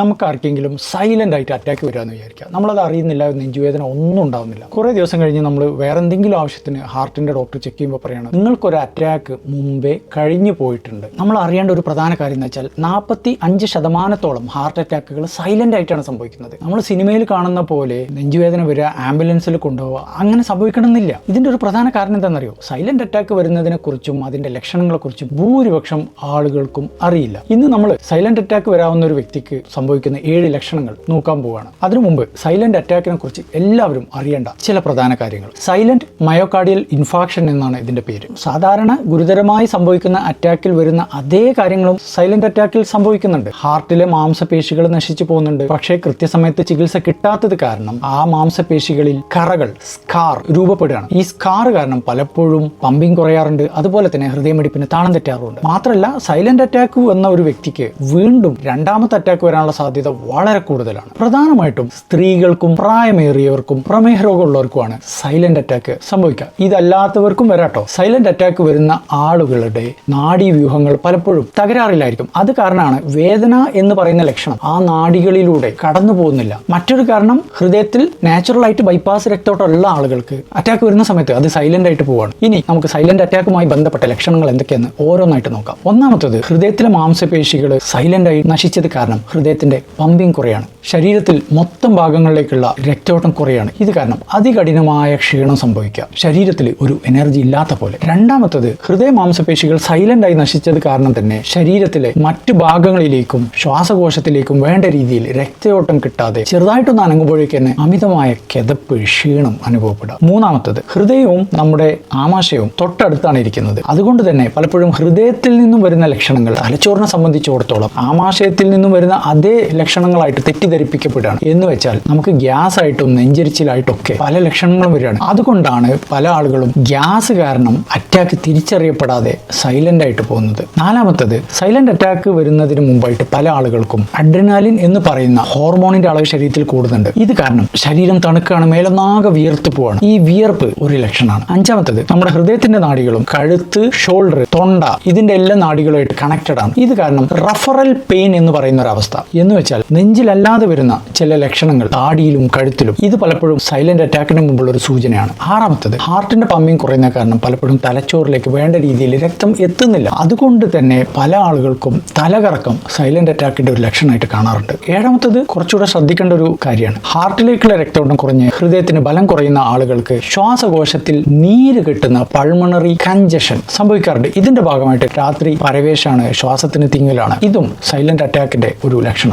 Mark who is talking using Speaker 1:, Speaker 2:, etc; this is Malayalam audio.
Speaker 1: നമുക്ക് ആർക്കെങ്കിലും സൈലന്റ് ആയിട്ട് അറ്റാക്ക് വരാമെന്ന് വിചാരിക്കാം നമ്മളത് അറിയുന്നില്ല നെഞ്ചുവേദന ഒന്നും ഉണ്ടാവുന്നില്ല. കുറേ ദിവസം കഴിഞ്ഞ് നമ്മൾ വേറെ എന്തെങ്കിലും ആവശ്യത്തിന് ഹാർട്ടിന്റെ ഡോക്ടർ ചെക്ക് ചെയ്യുമ്പോൾ പറയണം നിങ്ങൾക്കൊരു അറ്റാക്ക് മുമ്പേ കഴിഞ്ഞു പോയിട്ടുണ്ട്. നമ്മൾ അറിയേണ്ട ഒരു പ്രധാന കാര്യം എന്ന് വെച്ചാൽ നാൽപ്പത്തി അഞ്ച് ശതമാനത്തോളം ഹാർട്ട് അറ്റാക്കുകൾ സൈലന്റ് ആയിട്ടാണ് സംഭവിക്കുന്നത്. നമ്മൾ സിനിമയിൽ കാണുന്ന പോലെ നെഞ്ചുവേദന വരിക ആംബുലൻസിൽ കൊണ്ടുപോവുക അങ്ങനെ സംഭവിക്കണമെന്നില്ല. ഇതിന്റെ ഒരു പ്രധാന കാരണം എന്താണെന്നറിയോ? സൈലന്റ് അറ്റാക്ക് വരുന്നതിനെക്കുറിച്ചും അതിന്റെ ലക്ഷണങ്ങളെ ഭൂരിപക്ഷം ആളുകൾക്കും അറിയില്ല. ഇന്ന് നമ്മൾ സൈലന്റ് അറ്റാക്ക് വരാവുന്ന ഒരു വ്യക്തിക്ക് സംഭവിക്കുന്ന ഏഴ് ലക്ഷണങ്ങൾ നോക്കാൻ പോവുകയാണ് അതിനു മുമ്പ് സൈലന്റ് അറ്റാക്കിനെ കുറിച്ച് എല്ലാവരും അറിയേണ്ട ചില പ്രധാന കാര്യങ്ങൾ. സൈലന്റ് മയോകാർഡിയൽ ഇൻഫാക്ഷൻ എന്നാണ് ഇതിന്റെ പേര്. സാധാരണ ഗുരുതരമായി സംഭവിക്കുന്ന അറ്റാക്കിൽ വരുന്ന അതേ കാര്യങ്ങളും സൈലന്റ് അറ്റാക്കിൽ സംഭവിക്കുന്നുണ്ട്. ഹാർട്ടിലെ മാംസപേശികൾ നശിച്ചു പോകുന്നുണ്ട്. പക്ഷേ കൃത്യസമയത്ത് ചികിത്സ കിട്ടാത്തത് കാരണം ആ മാംസപേശികളിൽ കറകൾ സ്കാർ രൂപപ്പെടുകയാണ്. ഈ സ്കാർ കാരണം പലപ്പോഴും പമ്പിങ് കുറയാറുണ്ട്. അതുപോലെ തന്നെ ഹൃദയമിടിപ്പിന് താളം തെറ്റാറുണ്ട് മാത്രമല്ല സൈലന്റ് അറ്റാക്ക് വന്ന ഒരു വ്യക്തിക്ക് വീണ്ടും രണ്ടാമത്തെ അറ്റാക്ക് വരാനുള്ള സാധ്യത വളരെ കൂടുതലാണ്. പ്രധാനമായിട്ടും സ്ത്രീകൾക്കും പ്രായമേറിയവർക്കും പ്രമേഹ രോഗമുള്ളവർക്കുമാണ് സൈലന്റ് അറ്റാക്ക് സംഭവിക്കുക. ഇതല്ലാത്തവർക്കും വരാട്ടോ. സൈലന്റ് അറ്റാക്ക് വരുന്ന ആളുകളുടെ നാഡീവ്യൂഹങ്ങൾ പലപ്പോഴും തകരാറിലായിരിക്കും. അത് കാരണമാണ് വേദന എന്ന് പറയുന്ന ലക്ഷണം ആ നാഡികളിലൂടെ കടന്നു പോകുന്നില്ല. മറ്റൊരു കാരണം ഹൃദയത്തിൽ നാച്ചുറൽ ആയിട്ട് ബൈപ്പാസ് രക്തോട്ടമുള്ള ആളുകൾക്ക് അറ്റാക്ക് വരുന്ന സമയത്ത് അത് സൈലന്റ് ആയിട്ട് പോവാണ്. ഇനി നമുക്ക് സൈലന്റ് അറ്റാക്കുമായി ബന്ധപ്പെട്ട ലക്ഷണങ്ങൾ എന്തൊക്കെയെന്ന് ഓരോന്നായിട്ട് നോക്കാം. ഒന്നാമത്തത് ഹൃദയത്തിലെ മാംസപേശികൾ സൈലന്റ് ആയി നശിച്ചത് കാരണം ഹൃദയത്തിന്റെ പമ്പിങ് കുറയാണ്. ശരീരത്തിൽ മൊത്തം ഭാഗങ്ങളിലേക്കുള്ള രക്തോട്ടം കുറയാണ്. ഇത് കാരണം അതികഠിനമായ ക്ഷീണം സംഭവിക്കുക. ശരീരത്തിൽ ഒരു എനർജി ഇല്ലാത്ത പോലെ. രണ്ടാമത്തത് ഹൃദയ മാംസപേശികൾ സൈലന്റ് ആയി നശിച്ചത് കാരണം തന്നെ ശരീരത്തിലെ മറ്റു ഭാഗങ്ങളിലേക്കും ശ്വാസകോശത്തിലേക്കും വേണ്ട രീതിയിൽ രക്തയോട്ടം കിട്ടാതെ ചെറുതായിട്ടൊന്ന് അനങ്ങുമ്പോഴേക്ക് തന്നെ അമിതമായ കിതപ്പ് ക്ഷീണം അനുഭവപ്പെടാം മൂന്നാമത്തത് ഹൃദയവും നമ്മുടെ ആമാശയവും തൊട്ടടുത്താണ് ഇരിക്കുന്നത്. അതുകൊണ്ട് തന്നെ പലപ്പോഴും ഹൃദയത്തിൽ നിന്നും വരുന്ന ലക്ഷണങ്ങൾ തലച്ചോറിനെ സംബന്ധിച്ചിടത്തോളം ആമാശയത്തിൽ നിന്നും വരുന്ന അതേ ലക്ഷണങ്ങളായിട്ട് തെറ്റിദ്ധരിപ്പിക്കപ്പെടുകയാണ്. എന്ന് വെച്ചാൽ നമുക്ക് ഗ്യാസ് ആയിട്ടും നെഞ്ചരിച്ചിലായിട്ടൊക്കെ പല ലക്ഷണങ്ങളും വരികയാണ്. അതുകൊണ്ടാണ് പല ആളുകളും ഗ്യാസ് കാരണം അറ്റാക്ക് തിരിച്ചറിയപ്പെടാതെ സൈലന്റ് ആയിട്ട് പോകുന്നത്. നാലാമത്തത് സൈലന്റ് അറ്റാക്ക് വരുന്നതിന് മുമ്പായിട്ട് പല ആളുകൾക്കും അഡ്രിനാലിൻ എന്ന് പറയുന്ന ഹോർമോണിന്റെ അളവ് ശരീരത്തിൽ കൂടുന്നുണ്ട്. ഇത് കാരണം ശരീരം തണുക്കുകയാണ് മേലൊന്നാകെ വിയർത്ത് പോവാണ്. ഈ വിയർപ്പ് ഒരു ലക്ഷണമാണ്. അഞ്ചാമത്തത് നമ്മുടെ ഹൃദയത്തിന്റെ നാടികളും കഴുത്ത് ഷോൾഡർ തൊണ്ട ഇതിന്റെ എല്ലാ നാടികളുമായിട്ട് കണക്റ്റഡ് ആണ്. ഇത് കാരണം റഫറൽ പെയിൻ എന്ന് പറയുന്ന ഒരു അവസ്ഥ. എന്ന് വെച്ചാൽ നെഞ്ചിലല്ലാതെ വരുന്ന ചില ലക്ഷണങ്ങൾ താടിയിലും കഴുത്തിലും ഇത് പലപ്പോഴും സൈലന്റ് അറ്റാക്കിന് മുമ്പുള്ള ഒരു സൂചനയാണ്. ആറാമത്തത് ഹാർട്ടിന്റെ പമ്പിങ് കുറയുന്ന കാരണം പലപ്പോഴും തലച്ചോറിലേക്ക് വേണ്ട രീതിയിൽ രക്തം എത്തുന്നില്ല. അതുകൊണ്ട് തന്നെ പല ആളുകൾക്കും തലകറക്കം സൈലന്റ് അറ്റാക്കിന്റെ ഒരു ലക്ഷണമായിട്ട് കാണാറുണ്ട്. ഏഴാമത്തത് കുറച്ചുകൂടെ ശ്രദ്ധിക്കേണ്ട ഒരു കാര്യമാണ്. ഹാർട്ടിലേക്കുള്ള രക്തോട്ടം കുറഞ്ഞ് ഹൃദയത്തിന് ബലം കുറയുന്ന ആളുകൾക്ക് ശ്വാസകോശത്തിൽ നീര് കിട്ടുന്ന പൾമണറി കഞ്ചഷൻ സംഭവിക്കാറുണ്ട്. ഇതിന്റെ ഭാഗമായിട്ട് രാത്രി പരവേശാണ് ശ്വാസത്തിന് തിങ്ങലാണ്. ഇതും സൈലന്റ് അറ്റാക്കിന്റെ ഒരു ലക്ഷണം